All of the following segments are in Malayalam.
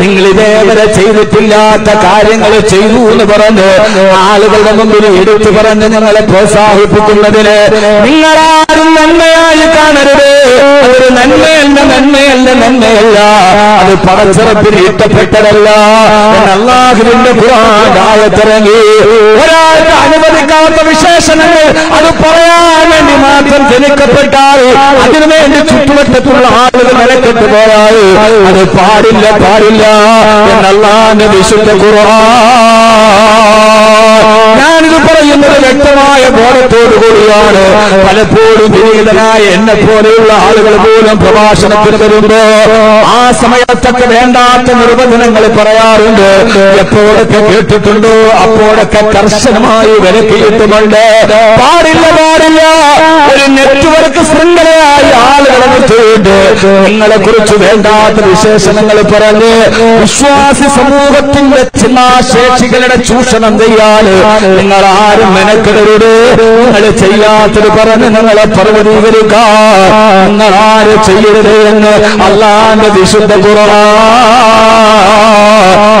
നിങ്ങൾ ഇതേവരെ ചെയ്തിട്ടില്ലാത്ത കാര്യങ്ങൾ ചെയ്തു എന്ന് പറഞ്ഞ് ആളുകളുടെ മുമ്പിൽ എടുത്തു പറഞ്ഞ് ഞങ്ങളെ പ്രോത്സാഹിപ്പിക്കുന്നതിന് നിങ്ങളാരും നന്മയായി കാണരുത്. ഒരു നന്മയല്ല നന്മയല്ല നന്മയല്ല. അത് പടച്ചിറപ്പിന് ഇഷ്ടപ്പെട്ടതല്ല അള്ളാഹുവിന്റെ ഖുറാനായത്തിറങ്ങി ഒരാൾക്ക് അനുവദിക്കാത്ത വിശേഷണങ്ങൾ അത് പറയാൻ മാത്രം ജനിക്കപ്പെട്ടാൽ അതിനുവേണ്ടി ചുറ്റുവട്ടത്തുള്ള ആളുകൾ നിലക്കെട്ട് പോയാൽ അത് പാടില്ല പാടില്ല. എന്നല്ലാന്റെ വിശുദ്ധ ഖുർആൻ. കൂടിയാണ് പലപ്പോഴും വിനീതനായ എന്നെ പോലെയുള്ള ആളുകൾ പോലും പ്രഭാഷണത്തിന് വരുമ്പോ ആ സമയത്തൊക്കെ വേണ്ടാത്ത നിർവചനങ്ങൾ പറയാറുണ്ട്. എപ്പോഴൊക്കെ കേട്ടിട്ടുണ്ടോ? അപ്പോഴൊക്കെ കർശനമായി വിലക്കിയിട്ടുമുണ്ട് പാടില്ല പാടില്ല. ഒരു നെറ്റ്വർക്ക് ശൃംഖലയായി ആളുകളെ നിർത്തിയിട്ട് നിങ്ങളെ കുറിച്ച് വേണ്ടാത്ത വിശേഷണങ്ങൾ പറഞ്ഞ് വിശ്വാസി സമൂഹത്തിന്റെ ചിന്താശേഷികളുടെ ചൂഷണം ചെയ്യാൻ നിങ്ങൾ ആരും മെനക്കെടരുത്. നിങ്ങൾ ചെയ്യാത്തത് പറഞ്ഞ് നിങ്ങളെ പർവതീകരിക്കാൻ നിങ്ങൾ ആര് ചെയ്യരുത് എന്ന് അള്ളാന്റെ വിശുദ്ധ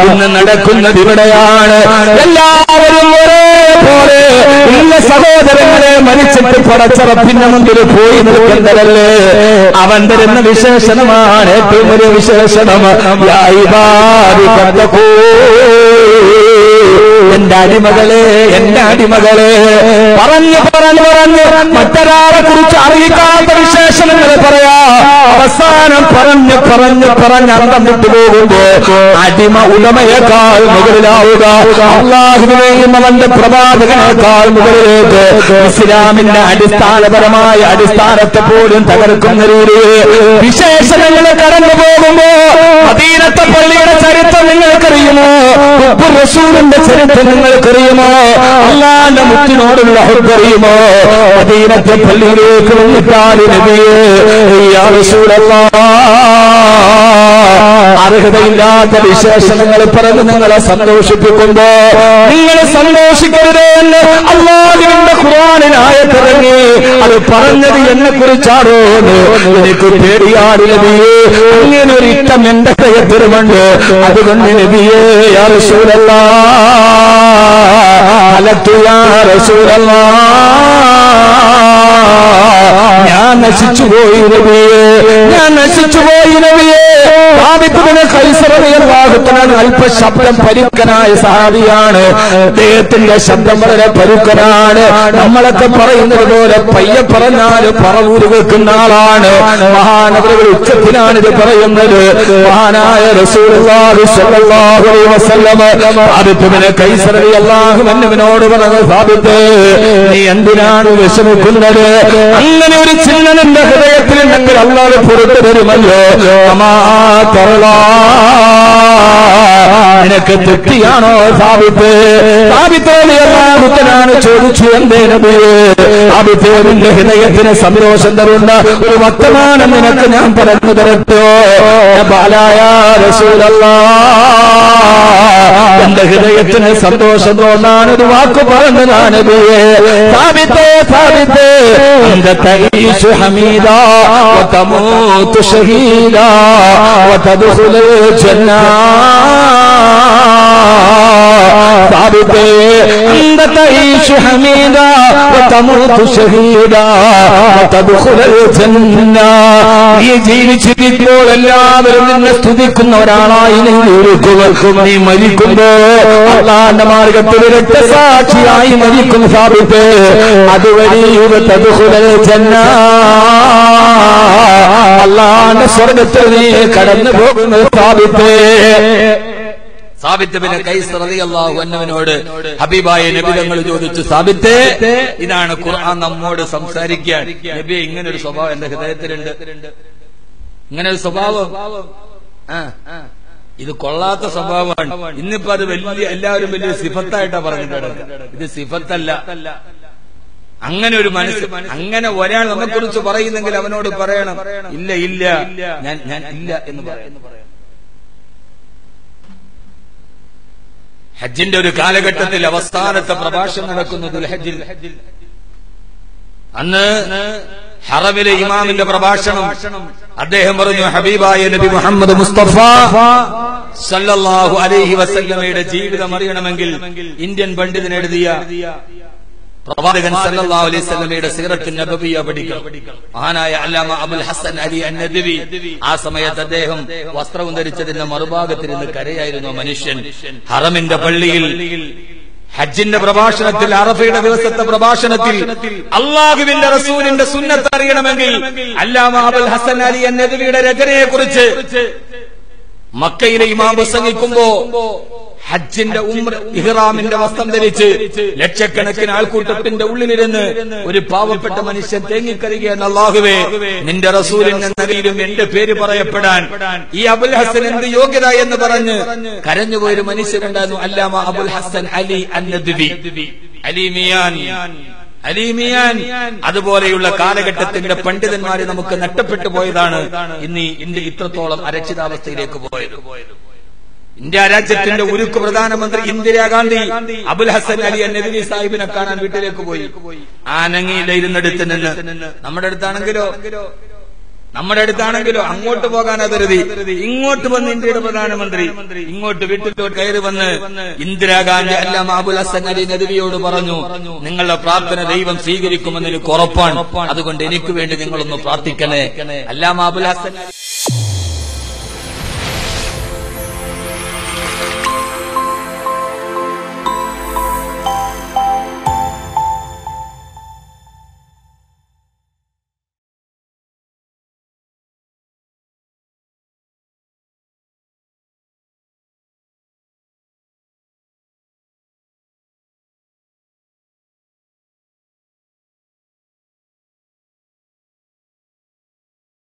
ഇന്ന് നടക്കുന്നത് ഇവിടെയാണ്. എല്ലാവരും ഒരേപോലെ ഇല്ല സഹോദരങ്ങളെ മരിച്ചിട്ട് പടച്ചറപ്പിന്റെ മുമ്പിൽ പോയി നിൽക്കുന്നതല്ലേ അവൻ തരുന്ന വിശേഷണമാണ് ഏറ്റവും വലിയ വിശേഷണം. എന്റെ അടിമകളെ എന്റെ അടിമകളെ പറഞ്ഞു പറഞ്ഞു പറഞ്ഞു. മറ്റൊരാളെ കുറിച്ച് അറിയിക്കാത്ത വിശേഷണങ്ങൾ പറയാ. അവസാനം പറഞ്ഞ് പറഞ്ഞ് പറഞ്ഞ് അന്തം പോകുമ്പോ അടിമ ഉടമയേക്കാൾ മുകളിലാവുക. അള്ളാഹുവിനെയും അവന്റെ പ്രവാചകനേക്കാൾ മുകളിലേക്ക് ഇസ്ലാമിന്റെ അടിസ്ഥാനപരമായ അടിസ്ഥാനത്തെ പോലും തകർക്കുന്ന രീതിയിൽ വിശേഷണങ്ങൾ കടന്നു പോകുമ്പോ മദീനത്തെ പള്ളിയുടെ ചരിത്രം നിങ്ങൾക്കറിയുമോ? റസൂലിന്റെ ചരിത്രം നിങ്ങൾക്കറിയുമോ? അള്ളാന്റെ മുത്തിനോടുള്ള അറിയുമോ? മദീനത്തെ പള്ളിയിലേക്ക് വന്നിട്ടാൽ നബിയേ ആവശ്യം അർഹതയില്ലാത്ത വിശേഷണങ്ങൾ പറഞ്ഞ് നിങ്ങളെ സന്തോഷിപ്പിക്കുമ്പോ നിങ്ങൾ സന്തോഷിക്കരുത് എന്ന് അള്ളാഹുവിന്റെ ഖുറാനിനായ തിറങ്ങി അത് പറഞ്ഞത് എന്നെ കുറിച്ചാണോ എനിക്ക് പേടിയാണ് അങ്ങനെ ഒരു ഇഷ്ടം എന്റെ ഹൃദയത്തിലുമുണ്ട്. അതുകൊണ്ട് നബിയേ യാ അലത്തുയാ റസൂലല്ലാ. നശിച്ചു പോയി നബിയേ ഞാൻ നശിച്ചു പോയി കൈസറിയാഹുത്തനാണ് അല്പ ശബ്ദം പരുക്കനായ സഹാബിയാണ്. അദ്ദേഹത്തിന്റെ ശബ്ദം വളരെ പരുക്കനാണ്. നമ്മളൊക്കെ പറയുന്നത് പോലെ പയ്യ പറഞ്ഞാൽ പറവൂര് കേൾക്കുന്ന ആളാണ്. മഹാനവരുകൾ ഉച്ചത്തിലാണ് പറയുന്നത്. മഹാനായ മന്നവനോട് പറഞ്ഞു സാബിത്ത് നീ എന്തിനാണ് വിഷമിക്കുന്നത്? അങ്ങനെ ഒരു ചിന്ത നിന്റെ ഹൃദയത്തിലുണ്ടെങ്കിൽ അള്ളാഹ് പുറത്തു തരുമല്ലോ. करला നിനക്ക് തൃപ്തിയാണോ സാബിത്ത് സാബിത്തോളിയാണ് ചോദിച്ചു എന്തേ നബിയേ സാബിത്തേ നിന്റെ ഹൃദയത്തിന് സന്തോഷം തരുന്ന ഒരു വർത്തമാനം നിനക്ക് ഞാൻ പറഞ്ഞു തരട്ടോ ബാലായ റസൂലല്ലാ എന്റെ ഹൃദയത്തിന് സന്തോഷം തോന്നാൻ ഒരു വാക്ക് പറഞ്ഞതാണ് നബിയേ സാബിത്തേ സാബിത്തേ أنت تعيش حميدا وتموت شهيدا وتدخل الجنة ثابتേ أنت تعيش حميدا وتموت شهيدا وتدخل الجنة നീ ജീവിച്ചിരിക്കുമ്പോൾ എല്ലാവരും നിന്നെ സ്തുതിക്കുന്ന ഒരാളായി നീ ഇരിക്കും നീ മരിക്കുമ്പോ അള്ളാന്റെ മാർഗത്തിൽ രക്തസാക്ഷിയായി മരിക്കും സാബിത്ത് അതുവഴി തതുഹുലൽ ജന്ന അള്ളാന്റെ സ്വർഗത്തിൽ നീ കടന്നു പോകുന്നത് സാബിത്ത് സാബിത്ത് പിന്നെ കൈസ് റളിയല്ലാഹു ഹബീബായ നബി തങ്ങൾ ചോദിച്ചു സാബിത്തെ ഇതാണ് ഖുർആൻ നമ്മോട് സംസാരിക്കാൻ. നബി ഇങ്ങനെ ഒരു സ്വഭാവം എന്റെ ഹൃദയത്തിലുണ്ട്. ഇങ്ങനെ ഒരു സ്വഭാവം. ഇത് കൊള്ളാത്ത സ്വഭാവമാണ്. ഇന്നിപ്പോ അത് വലിയ എല്ലാവരും വലിയ സിഫത്തായിട്ടാ പറഞ്ഞിട്ട് ഇത് സിഫത്തല്ല. അങ്ങനെ ഒരു മനസ്സ്. അങ്ങനെ ഒരാൾ നമ്മെ കുറിച്ച് പറയുന്നെങ്കിൽ അവനോട് പറയണം. ഇല്ല ഇല്ല. ഞാൻ ഞാൻ ഇല്ല എന്ന് പറയുന്നു ഹജ്ജിന്റെ ഒരു കാലഘട്ടത്തിൽ അവസാനത്തെ പ്രഭാഷണം നടക്കുന്നു ദുൽഹജ്ജിൽ. അന്ന് ഹറമിലെ ഇമാമിന്റെ പ്രഭാഷണം. അദ്ദേഹം പറഞ്ഞു ഹബീബായ നബി മുഹമ്മദ് മുസ്തഫ സല്ലല്ലാഹു അലൈഹി വസല്ലമയുടെ ജീവിതം അറിയണമെങ്കിൽ ഇന്ത്യൻ പണ്ഡിതൻ എഴുതിയ പ്രവാചകൻ സല്ലല്ലാഹു അലൈഹി വസല്ലമയുടെ സീറത്ത് നബവിയ പഠിക്കും. മഹാനായ അല്ലാമ അബുൽ ഹസൻ അലി അന്നദവി. ആ സമയത്ത് അദ്ദേഹം വസ്ത്രവും ധരിച്ചതിന്റെ മറുഭാഗത്തിരുന്ന് കരയായിരുന്നു മനുഷ്യൻ. ഹറമിന്റെ പള്ളിയിൽ ഹജ്ജിന്റെ പ്രഭാഷണത്തിൽ അറഫയുടെ ദിവസത്തെ പ്രഭാഷണത്തിൽ അള്ളാഹുവിന്റെ റസൂലിന്റെ സുന്നത്ത് അറിയണമെങ്കിൽ അല്ലാമ അബുൽ ഹസൻ അലി അന്നദവിയുടെ രചനയെ കുറിച്ച് മക്കയിലെ ഇമാം പ്രസംഗിക്കുമ്പോ ഹജ്ജിന്റെ ഉമ്ര ഇഹ്റാമിന്റെ വസ്ത്രം ധരിച്ച് ലക്ഷക്കണക്കിന് ആൾക്കൂട്ടത്തിന്റെ ഉള്ളിലിരുന്ന് ഒരു പാവപ്പെട്ട മനുഷ്യൻ തേങ്ങിക്കരുകയെന്ന് അള്ളാഹുവേ. നിന്റെ റസൂലിന്റെ നദിയിലും എന്റെ പേര് പറയപ്പെടാൻ ഈ അബുൽ ഹസൻ എന്ത് യോഗ്യത എന്ന് പറഞ്ഞ് കരഞ്ഞുപോയൊരു മനുഷ്യനുണ്ടായിരുന്നു അല്ലാമ അബുൽ ഹസൻ അലി അന്നദ്വി. അലിമിയാൻ. അലീമിയാൻ. അതുപോലെയുള്ള കാലഘട്ടത്തിന്റെ പണ്ഡിതന്മാരെ നമുക്ക് നഷ്ടപ്പെട്ടു പോയതാണ്. ഇന്ന് ഇന്ത്യ ഇത്രത്തോളം അരക്ഷിതാവസ്ഥയിലേക്ക് പോയത്. ഇന്ത്യ രാജ്യത്തിന്റെ ഉരുക്ക് പ്രധാനമന്ത്രി ഇന്ദിരാഗാന്ധി അബുൽ ഹസൻ അലി നബി സാഹിബിനെ കാണാൻ വീട്ടിലേക്ക് പോയി. ആനങ്ങിയിലിരുന്നെടുത്ത് നിന്ന്. നമ്മുടെ അടുത്താണെങ്കിലോ? നമ്മുടെ അടുത്താണെങ്കിലോ അങ്ങോട്ട് പോകാൻ അതിരുതി. ഇങ്ങോട്ട് വന്ന് ഇന്ത്യയുടെ പ്രധാനമന്ത്രി. ഇങ്ങോട്ട് വീട്ടിലോട്ട് കയറി വന്ന് ഇന്ദിരാഗാന്ധി അല്ല മാബുൽ ഹസൻ അലി നദവിയോട് പറഞ്ഞു നിങ്ങളുടെ പ്രാർത്ഥന ദൈവം സ്വീകരിക്കുമെന്ന് എനിക്ക് ഉറപ്പാണ്. അതുകൊണ്ട് എനിക്ക് വേണ്ടി നിങ്ങളൊന്ന് പ്രാർത്ഥിക്കണേ. അല്ല മാബുൽ ഹസൻ